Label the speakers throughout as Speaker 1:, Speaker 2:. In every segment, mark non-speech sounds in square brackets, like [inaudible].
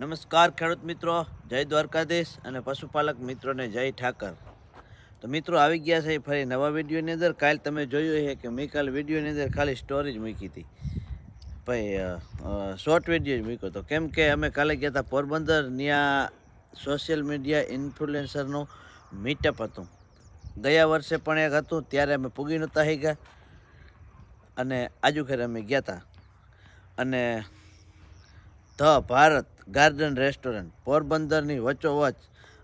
Speaker 1: નમસ્કાર ખેડૂત મિત્રો, જય દ્વારકાધીશ અને પશુપાલક મિત્રોને જય ઠાકર. તો મિત્રો આવી ગયા છે ફરી નવા વિડીયોની અંદર. કાલ તમે જોયું છે કે મેં કાલ વિડીયોની અંદર ખાલી સ્ટોરી જ મૂકી હતી. ભાઈ શોર્ટ વીડિયો જ મૂક્યો હતો. કેમ કે અમે કાલે ગયા હતા પોરબંદર ત્યાં સોશિયલ મીડિયા ઇન્ફ્લુએન્સરનું મીટઅપ હતું. ગયા વર્ષે પણ એક હતું, ત્યારે અમે પૂગી નહોતા થઈ ગયા. અને આજુ ખેર અમે ગયા હતા. અને ધ ભારત ગાર્ડન રેસ્ટોરન્ટ, પોરબંદરની વચ્ચોવચ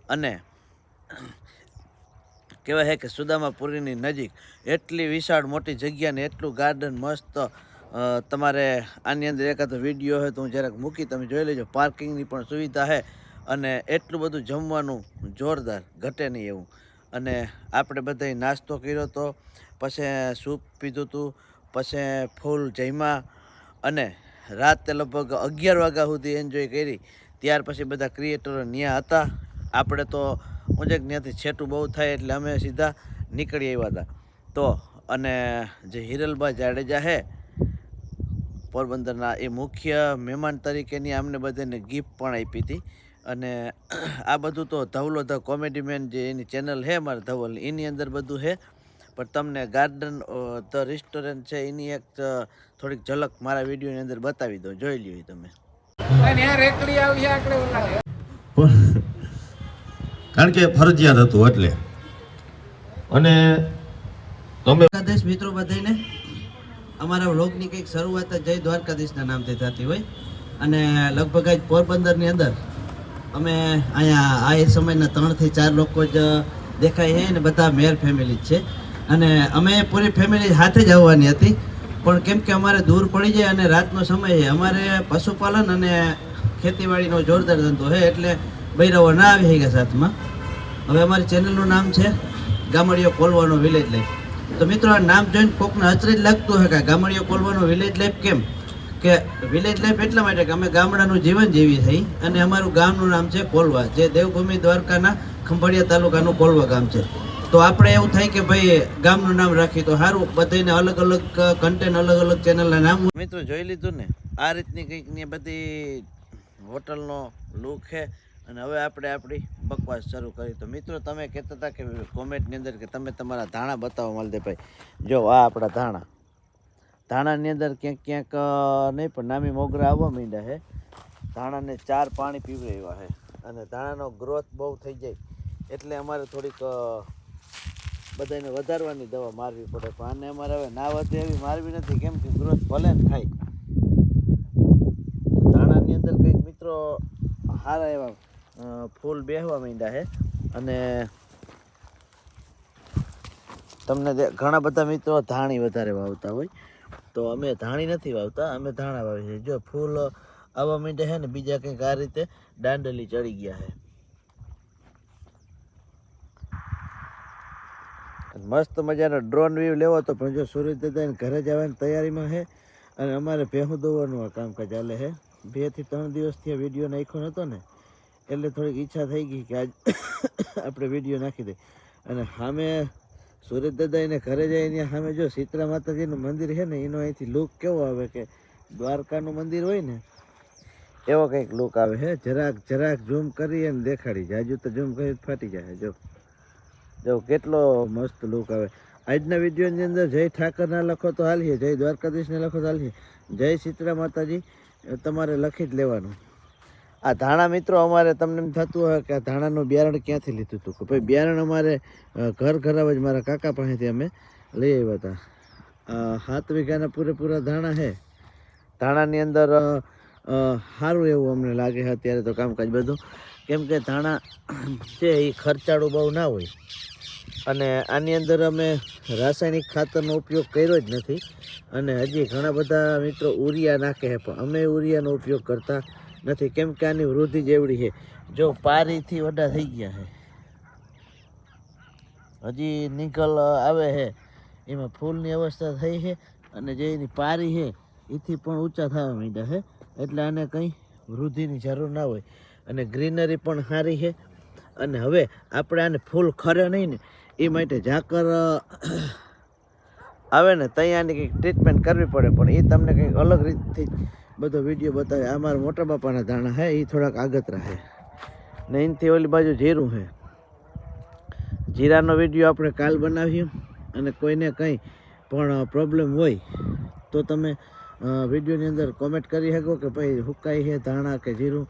Speaker 1: અને કહેવાય છે કે સુદામાપુરીની નજીક. એટલી વિશાળ મોટી જગ્યાને એટલું ગાર્ડન મસ્ત તમારે આની અંદર એકાદ વીડિયો હોય તો હું જરાક મૂકી તમે જોઈ લેજો. પાર્કિંગની પણ સુવિધા છે અને એટલું બધું જમવાનું જોરદાર, ઘટે નહીં એવું. અને આપણે બધાય નાસ્તો કર્યો તો, પછી સૂપ પીધું હતું પછી ફૂલ જમ્યા અને રાતે લગભગ અગિયાર વાગ્યા સુધી એન્જોય કરી. ત્યાર પછી બધા ક્રિએટરો ત્યાં હતા. આપણે તો હું જે ત્યાંથી છેટું બહુ થાય એટલે અમે સીધા નીકળી આવ્યા હતા. તો અને જે હિરલભાઈ જાડેજા છે પોરબંદરના એ મુખ્ય મહેમાન તરીકેની અમને બધાને ગિફ્ટ પણ આપી હતી. અને આ બધું તો ધવલો ધ કોમેડી મેન જે એની ચેનલ છે મારા ધવલ એની અંદર બધું છે પણ તમને ગાર્ડન ધ રેસ્ટોરન્ટ છે એની એક થોડીક ઝલક મારા વિડીયોની અંદર બતાવી દો જોઈ લ્યો તમે.
Speaker 2: કારણ કે ફરજિયાત હતું એટલે. અને તમે
Speaker 1: દ્વારકાધીશ મિત્રો બધાને અમારા વ્લોગની કંઈક શરૂઆત જય દ્વારકાધીશના નામથી થતી હોય. અને લગભગ આજ પોરબંદરની અંદર અમે અહીંયા આ એ સમયના ત્રણથી ચાર લોકો જ દેખાય છે અને બધા મેર ફેમિલી જ છે. અને અમે પૂરી ફેમિલી સાથે જ આવવાની હતી. પણ કેમ કે અમારે દૂર પડી જાય અને રાતનો સમય છે. અમારે પશુપાલન અને ખેતીવાડીનો જોરદાર ધંધો છે એટલે બૈરાઓ ના આવી ગયા સાથમાં. હવે અમારી ચેનલનું નામ છે ગામડીઓ કોલવાનો વિલેજ લાઈફ તો મિત્રો, આ નામ જોઈને કોકને અચરજ લાગતું હોય કે ગામડીઓ કોલવાનો વિલેજ લાઈફ કેમ? કે વિલેજ લાઈફ એટલા માટે કે અમે ગામડાનું જીવન જીવી થઈ અને અમારું ગામનું નામ છે કોલવા. જે દેવભૂમિ દ્વારકાના ખંભાળિયા તાલુકાનું કોલવા ગામ છે. તો આપણે એવું થાય કે ભાઈ, ગામનું નામ રાખી તો સારું. બધાને અલગ અલગ કન્ટેન્ટ અલગ અલગ ચેનલના નામ મિત્રો જોઈ લીધું ને? આ રીતની કંઈક ને બધી હોટલનો લુક છે. અને હવે આપણે આપણી બકવાસ શરૂ કરી. તો મિત્રો, તમે કહેતા હતા કે કોમેન્ટની અંદર કે તમે તમારા ધાણા બતાવો માલદેભાઈ જો, આ આપણા ધાણા. ધાણાની અંદર ક્યાંક ક્યાંક નહીં, પણ નામી મોગરા આવવા માંડ્યા છે. ધાણાને ચાર પાણી પીવડાવ્યા છે. અને ધાણાનો ગ્રોથ બહુ થઈ જાય. એટલે અમારે થોડીક બધાને વધારવાની દવા મારવી પડે, પણ આને અમારે હવે ના વધે એવી મારવી નથી, કેમ કે ગ્રોથ ભલે ને થાય. ધાણાની અંદર કંઈક મિત્રો સારા એવા ફૂલ બેહવા માંડ્યા છે અને તમને ઘણા બધા મિત્રો ધાણી વધારે વાવતા હોય, તો અમે ધાણી નથી વાવતા, અમે ધાણા વાવીએ છીએ. જો ફૂલ આવવા માંડ્યા છે ને, બીજા કંઈક આ રીતે દાંડલી ચડી ગયા છે મસ્ત મજાનો ડ્રોન વ્યૂ લેવો તો પણ જો સૂર્ય દાદાને ઘરે જવાની તૈયારીમાં છે અને અમારે ભેહું દોવાનું આ કામકાજ ચાલે છે બેથી ત્રણ દિવસથી આ વીડિયો નાખ્યો નહોતો ને, એટલે થોડીક ઈચ્છા થઈ ગઈ કે આજ [coughs] આપણે વીડિયો નાખી દઈએ અને સામે સુરત દાદા એને ઘરે જઈને સામે જો શીતળા માતાજીનું મંદિર છે ને, એનો અહીંથી લુક કેવો આવે કે દ્વારકાનું મંદિર હોય ને, એવો કંઈક લુક આવે છે જરાક જરાક ઝૂમ કરી અને દેખાડી જાજુ તો ઝૂમ કરી ફાટી જાય જો. જો કેટલો મસ્ત લુક આવે. આજના વિડીયોની અંદર જય ઠાકરના લખો તો હાલીએ, જય દ્વારકાધીશને લખો તો હાલીએ, જય શીતળા માતાજી તમારે લખી જ લેવાનું. આ ધાણા મિત્રો અમારે તમને એમ થતું હોય કે આ ધાણાનું બિયારણ ક્યાંથી લીધું હતું? કે ભાઈ બિયારણ અમારે ઘર ઘર ઘરાવ જ મારા કાકા પાસેથી અમે લઈ આવ્યા હતા. સાત વીઘાના પૂરેપૂરા ધાણા છે. ધાણાની અંદર સારું એવું અમને લાગે અત્યારે તો કામકાજ બધું. કેમ કે ધાણા છે એ ખર્ચાળું બહુ ના હોય. અને આની અંદર અમે રાસાયણિક ખાતરનો ઉપયોગ કર્યો જ નથી. અને હજી ઘણા બધા મિત્રો ઉરિયા નાખે છે, પણ અમે ઉરિયાનો ઉપયોગ કરતા નથી. કેમ કે આની વૃદ્ધિ જેવડી છે. જો પારીથી વડા થઈ ગયા છે. હજી નિકલ આવે છે. એમાં ફૂલની અવસ્થા થઈ છે અને જે એની પારી છે, એથી પણ ઊંચા થવા માંડ્યા છે. એટલે આને કંઈ વૃદ્ધિની જરૂર ના હોય. અને ગ્રીનરી પણ સારી છે. અને હવે આપણે આને ફૂલ ખરે નહીં ને એ માટે ઝાકર આવે ને ત્યાં આની કંઈક ટ્રીટમેન્ટ કરવી પડે, પણ એ તમને કંઈક અલગ રીતથી બધો વીડિયો બતાવે. અમારા મોટા બાપાના ધાણા હે એ થોડાક આગતરા હે. ને એનથી ઓલી બાજુ જીરું હે. જીરાનો વીડિયો આપણે કાલ બનાવ્યું અને કોઈને કંઈ પણ પ્રોબ્લેમ હોય, તો તમે વિડીયોની અંદર કોમેન્ટ કરી શકો કે ભાઈ હુકાઈ છે ધાણા કે જીરું.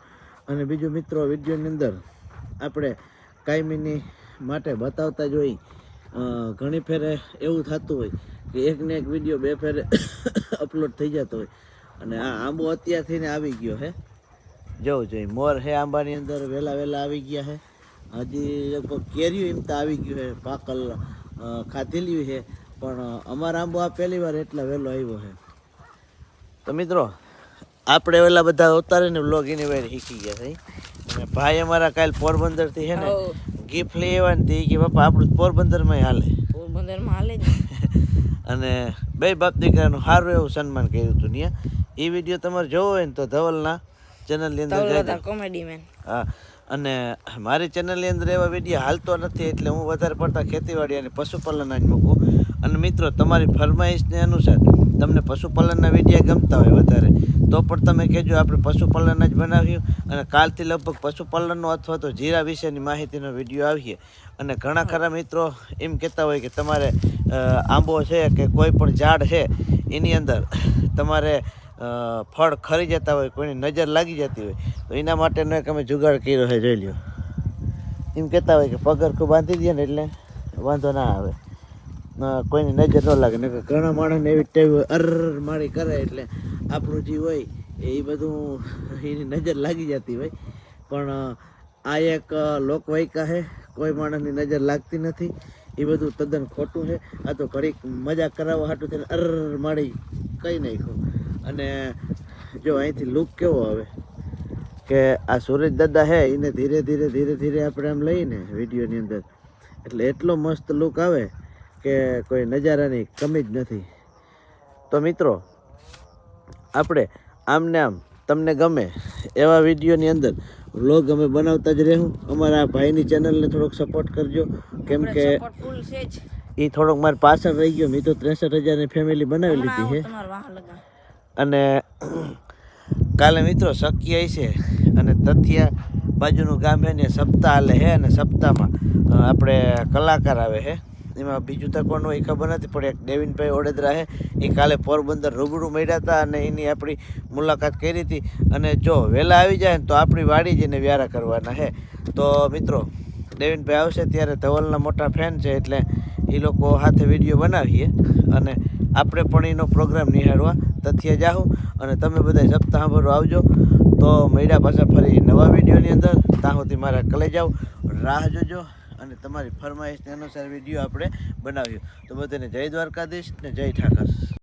Speaker 1: અને બીજું મિત્રો વિડીયોની અંદર આપણે કાયમીની માટે બતાવતા જ હોય. ઘણી ફેરે એવું થતું હોય કે એકને એક વીડિયો બે ફેરે [coughs] અપલોડ થઈ જતો હોય. અને આ આંબો અત્યારથી ને આવી ગયો હે. જવું જોઈએ મોર હે આંબાની અંદર વહેલા વહેલા આવી ગયા હે. હજી લગભગ કેરીઓ એમ તો આવી ગયું છે પાકલ ખાધેલી છે પણ અમારા આંબો આ પહેલી વાર એટલા વહેલો આવ્યો છે તો મિત્રો, આપણે ઓલા બધા ઉતારીને વ્લોગ એની વાર શીખી ગયા થઈ અને ભાઈ અમારા કાલ પોરબંદરથી છે ને ગિફ્ટ લઈ આવ્યા ને તે કે બાપા આપણું પોરબંદરમાં હાલે.
Speaker 3: પોરબંદરમાં હાલે [laughs]
Speaker 1: અને બે બાપ દીકરાનું સારું એવું સન્માન કર્યું હતું ત્યાં. એ વીડિયો તમારે જોવો હોય ને તો ધવલના ચેનલની અંદર
Speaker 3: કોમેડી મેન
Speaker 1: હા અને મારી ચેનલની અંદર એવા વીડિયો હાલતો નથી એટલે હું વધારે પડતા ખેતીવાડી અને પશુપાલનના જ મૂકું. અને મિત્રો તમારી ફરમાઈશને અનુસાર તમને પશુપાલનના વીડિયો ગમતા હોય વધારે. તો પણ તમે કહેજો, આપણે પશુપાલન જ બનાવ્યું અને કાલથી લગભગ પશુપાલનનો અથવા તો જીરા વિશેની માહિતીનો વીડિયો આવીએ. અને ઘણા ખરા મિત્રો એમ કહેતા હોય કે તમારે આંબો છે કે કોઈ પણ ઝાડ છે, એની અંદર તમારે ફળ ખરી જતા હોય, કોઈની નજર લાગી જતી હોય, તો એના માટેનો એક અમે જુગાડ કર્યો છે, જોઈ લ્યો. એમ કહેતા હોય કે પગરખું બાંધી દે ને એટલે વાંધો ના આવે. કોઈની નજર ન લાગે. ને ઘણા માણસને એવી ટેવ અર, મારી કરે એટલે આપણું જે હોય, એ બધું એની નજર લાગી જતી હોય. પણ આ એક લોકવાયકા છે કોઈ માણસની નજર લાગતી નથી. એ બધું તદ્દન ખોટું છે આ તો ઘડીક મજા કરાવવા હાટું થઈને અર, મારી કંઈ નાખ્યું. અને, જો અહીંથી લુક કેવો આવે? કે આ સુરેશ દાદા હે, એને ધીરે ધીરે ધીરે ધીરે આપણે આમ લઈને વિડીયોની અંદર. એટલે એટલો મસ્ત લુક આવે. કે કોઈ નજારાની કમી જ નથી. તો મિત્રો આપણે આમને આમ તમને ગમે એવા વિડીયોની અંદર વ્લોગ અમે બનાવતા જ રહેવું અમારા ભાઈની ચેનલને થોડોક સપોર્ટ કરજો. કેમ કે એ થોડોક મારે પાછળ રહી ગયો. મેં તો ત્રેસઠ હજારની ફેમિલી બનાવી લીધી છે અને કાલે મિત્રો શક્ય છે અને તથિયા બાજુનું ગામ છે ને સપ્તાહ હાલે છે અને સપ્તાહમાં આપણે કલાકાર આવે છે એમાં બીજું તો કોણ એ ખબર નથી, પણ એક દેવિનભાઈ ઓડેદરા છે એ કાલે પોરબંદર રૂબરૂ મળ્યા હતા અને એની આપણી મુલાકાત કરી હતી. અને જો વહેલા આવી જાય ને તો આપણી વાડી જઈને વ્યારા કરવાના છે તો મિત્રો દેવિનભાઈ આવશે ત્યારે ધવલના મોટા ફેન છે એટલે એ લોકો સાથે વીડિયો બનાવીએ અને આપણે પણ એનો પ્રોગ્રામ નિહાળવા તથ્ય જાઉં અને તમે બધા સપ્તાહ ભરો આવજો. તો મળ્યા પાછા ફરી નવા વિડીયોની અંદર. ત્યાં સુધી મારા કલે જાઓ રાહ જોજો. અને તમારી ફરમાઈશને અનુસાર વીડિયો આપણે બનાવ્યો તો બધાને જય દ્વારકાધીશ ને જય ઠાકર.